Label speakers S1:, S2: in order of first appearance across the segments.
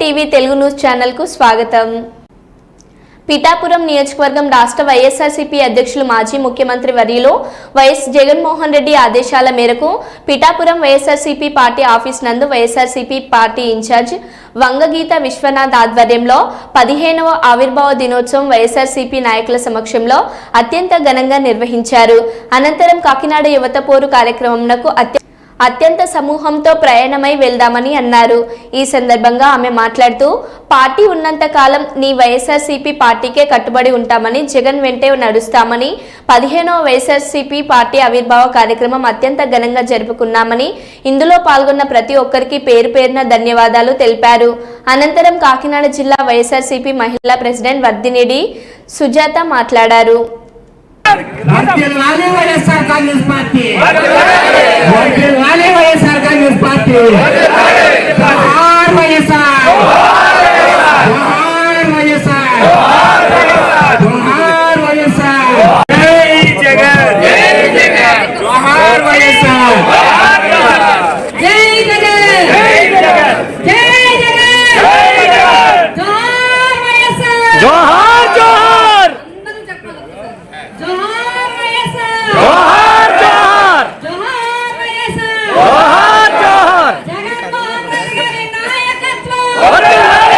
S1: TV Telugu news ఛానల్కు స్వాగతం. పిఠాపురం నియోజకవర్గం రాష్ట్ర వైఎస్ఆర్సీపీ అధ్యక్షులు మాజీ ముఖ్యమంత్రి వర్యులు వైఎస్ జగన్మోహన్ రెడ్డి ఆదేశాల మేరకు పిఠాపురం వైఎస్ఆర్సీపీ పార్టీ ఆఫీస్ నందు YSRCP party in charge Vangageetha Viswanath ఆధ్వర్యంలో పదిహేనవ ఆవిర్భావ దినోత్సవం వైఎస్ఆర్సీపీ నాయకుల సమక్షంలో అత్యంత ఘనంగా నిర్వహించారు. అనంతరం కాకినాడ యువత పోరు కార్యక్రమంకు అత్యంత అత్యంత సమూహంతో ప్రయాణమై వెళ్దామని అన్నారు. ఈ సందర్భంగా ఆమె మాట్లాడుతూ పార్టీ ఉన్నంత కాలం నీ వైఎస్ఆర్సీపీ పార్టీకే కట్టుబడి ఉంటామని జగన్ వెంటే నడుస్తామని పదిహేనవ వైఎస్ఆర్సీపీ పార్టీ ఆవిర్భావ కార్యక్రమం అత్యంత ఘనంగా జరుపుకున్నామని ఇందులో పాల్గొన్న ప్రతి ఒక్కరికి పేరు పేరున ధన్యవాదాలు తెలిపారు. అనంతరం కాకినాడ జిల్లా వైఎస్ఆర్సీపీ మహిళా ప్రెసిడెంట్ వర్ధినేడి సుజాత మాట్లాడారు
S2: వర్ధిల్లాలి వైఎస్ఆర్ కాంగ్రెస్ పార్టీ వర్ధిల్లాలి వైఎస్ఆర్ కాంగ్రెస్ పార్టీ జోహార్ వైఎస్ఆర్ జోహార్ వైఎస్ఆర్ జోహార్ వైఎస్ఆర్ జై జగన్ జై జగన్ జోహార్ వైఎస్ఆర్
S3: జై జగన్
S2: జై జగన్
S3: జై జగన్
S2: జై జగన్
S3: జోహార్ వైఎస్ఆర్
S2: జోహార్ జోహార్
S3: అందరూ చెప్పాలి జోహార్ వైఎస్ఆర్
S2: జోహార్ జోహార్
S3: జోహార్ వైఎస్ఆర్
S2: జోహార్ జోహార్
S3: జగన్మోహన్ రెడ్డి గారి నాయకత్వం
S2: వర్ధిల్లాలి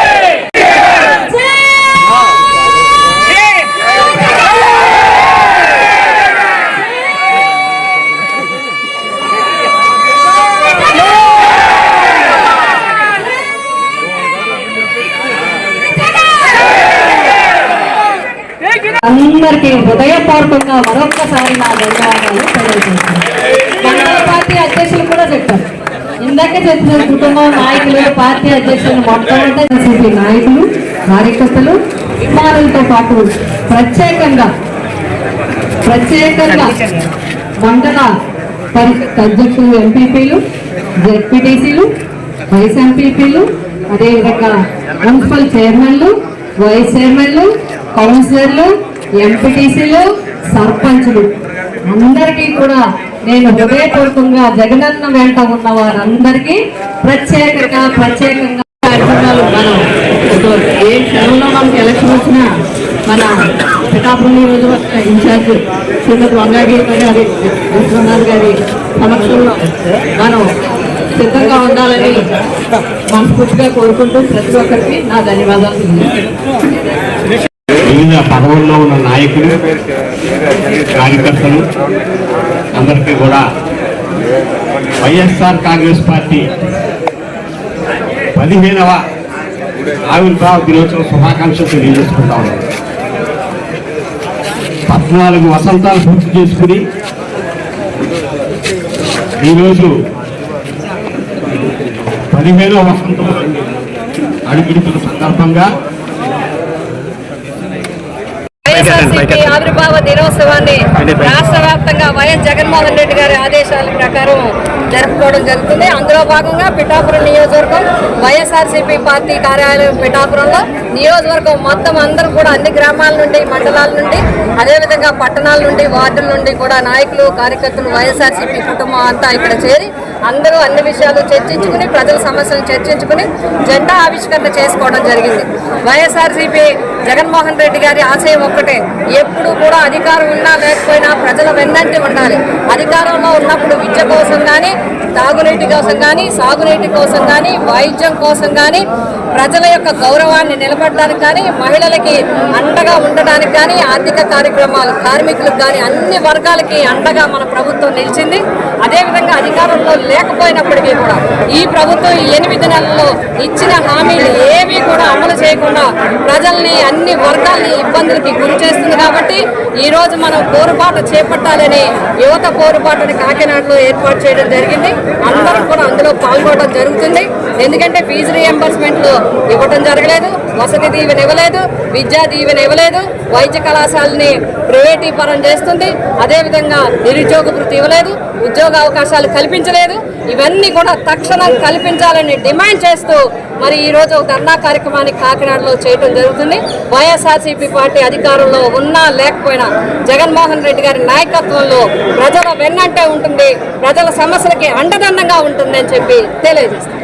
S3: జై అందరికీ హృదయపూర్వకంగా మరొక్కసారి నా ధన్యవాదాలు తెలియజేస్తాను పార్టీ అధ్యక్షులు కూడా చెప్పారు. ఇందాక చెప్పిన కుటుంబం నాయకులు పార్టీ అధ్యక్షులు మొట్టమొదటి ఎన్సీపీ నాయకులు కార్యకర్తలు అభిమానులతో పాటు ప్రత్యేకంగా ప్రత్యేకంగా మండల పరిషత్ అధ్యక్షులు ఎంపీపీలు జెడ్పీటీసీలు వైస్ ఎంపీపీలు అదేవిధంగా మున్సిపల్ చైర్మన్లు వైస్ చైర్మన్లు కౌన్సిలర్లు ఎంపీటీసీలు సర్పంచులు. అందరికీ కూడా నేను హృదయపూర్వకంగా జగనన్న వెంట ఉన్న వారందరికీ ప్రత్యేకంగా ప్రత్యేకంగా కార్యక్రమాలు మనం ఏ క్షణంలో మనకి ఎలక్షన్ వచ్చినా మన పిఠాపురం రోజు ఇన్ఛార్జ్ శ్రీమతి వంగాగీత గారి విశ్వనాథ్ గారి సమక్షంలో మనం సిద్ధంగా ఉండాలని మనస్ఫూర్తిగా కోరుకుంటూ ప్రతి ఒక్కరికి నా ధన్యవాదాలు.
S4: వివిధ పదవుల్లో ఉన్న నాయకులు కార్యకర్తలు అందరికీ కూడా వైఎస్ఆర్ కాంగ్రెస్ పార్టీ పదిహేనవ ఆవిర్భావ దినోత్సవ శుభాకాంక్షలు తెలియజేసుకుంటా ఉన్నాం. పద్నాలుగు వసంతాలు పూర్తి చేసుకుని ఈరోజు పదిహేనవ వసంతం అడుగుడుతున్న సందర్భంగా
S5: ఆవిర్భావ దినోత్సవాన్ని రాష్ట్ర వ్యాప్తంగా వైఎస్ జగన్మోహన్ రెడ్డి గారి ఆదేశాల ప్రకారం జరుపుకోవడం జరుగుతుంది. అందులో భాగంగా పిఠాపురం నియోజకవర్గం వైఎస్ఆర్సీపీ పార్టీ కార్యాలయం పిఠాపురంలో నియోజకవర్గం మొత్తం అందరూ కూడా అన్ని గ్రామాల నుండి మండలాల నుండి అదేవిధంగా పట్టణాల నుండి వార్డుల నుండి కూడా నాయకులు కార్యకర్తలు వైఎస్ఆర్సీపీ కుటుంబం అంతా ఇక్కడ చేరి అందరూ అన్ని విషయాలు చర్చించుకుని ప్రజల సమస్యలు చర్చించుకుని జెండా ఆవిష్కరణ చేసుకోవడం జరిగింది. వైఎస్ఆర్సీపీ జగన్మోహన్ రెడ్డి గారి ఆశయం ఒక్కటే ఎప్పుడు కూడా అధికారం ఉన్నా లేకపోయినా ప్రజల వెన్నంటి ఉండాలి. అధికారంలో ఉన్నప్పుడు విద్య కోసం కానీ తాగునీటి కోసం కానీ సాగునీటి కోసం కానీ వైద్యం కోసం కానీ ప్రజల యొక్క గౌరవాన్ని నిలబడడానికి కానీ మహిళలకి అండగా ఉండడానికి కానీ ఆర్థిక కార్యక్రమాలు కార్మికులకు కానీ అన్ని వర్గాలకి అండగా మన ప్రభుత్వం నిలిచింది. అదేవిధంగా అధికారంలో లేకపోయినప్పటికీ కూడా ఈ ప్రభుత్వం ఎనిమిది నెలల్లో ఇచ్చిన హామీలు ఏవి కూడా అమలు చేయకుండా ప్రజల్ని అన్ని వర్గాల్ని ఇబ్బందులకి గురి చేస్తుంది కాబట్టి ఈ రోజు మనం పోరుబాట చేపట్టాలని యువత పోరుబాటుని కాకినాడలో ఏర్పాటు చేయడం జరిగింది. అందరం కూడా అందులో పాల్గొనడం జరుగుతుంది. ఎందుకంటే ఫీజు రియంబర్స్మెంట్లు ఇవ్వడం జరగలేదు వసతి దీవెన ఇవ్వలేదు విద్యా దీవెన ఇవ్వలేదు వైద్య కళాశాలని ప్రైవేటీకరణ చేస్తుంది. అదేవిధంగా నిరుద్యోగ వృత్తి ఇవ్వలేదు. ఉద్యోగ అవకాశాలు కల్పించలేదు. ఇవన్నీ కూడా తక్షణం కల్పించాలని డిమాండ్ చేస్తూ మరి ఈ రోజు ధర్నా కార్యక్రమాన్ని కాకినాడలో చేయడం జరుగుతుంది. వైఎస్ఆర్సీపీ పార్టీ అధికారంలో ఉన్నా లేకపోయినా జగన్మోహన్ రెడ్డి గారి నాయకత్వంలో ప్రజల వెన్నంటే ఉంటుంది. ప్రజల సమస్యలకి అండదండంగా ఉంటుంది అని చెప్పి తెలియజేస్తాం.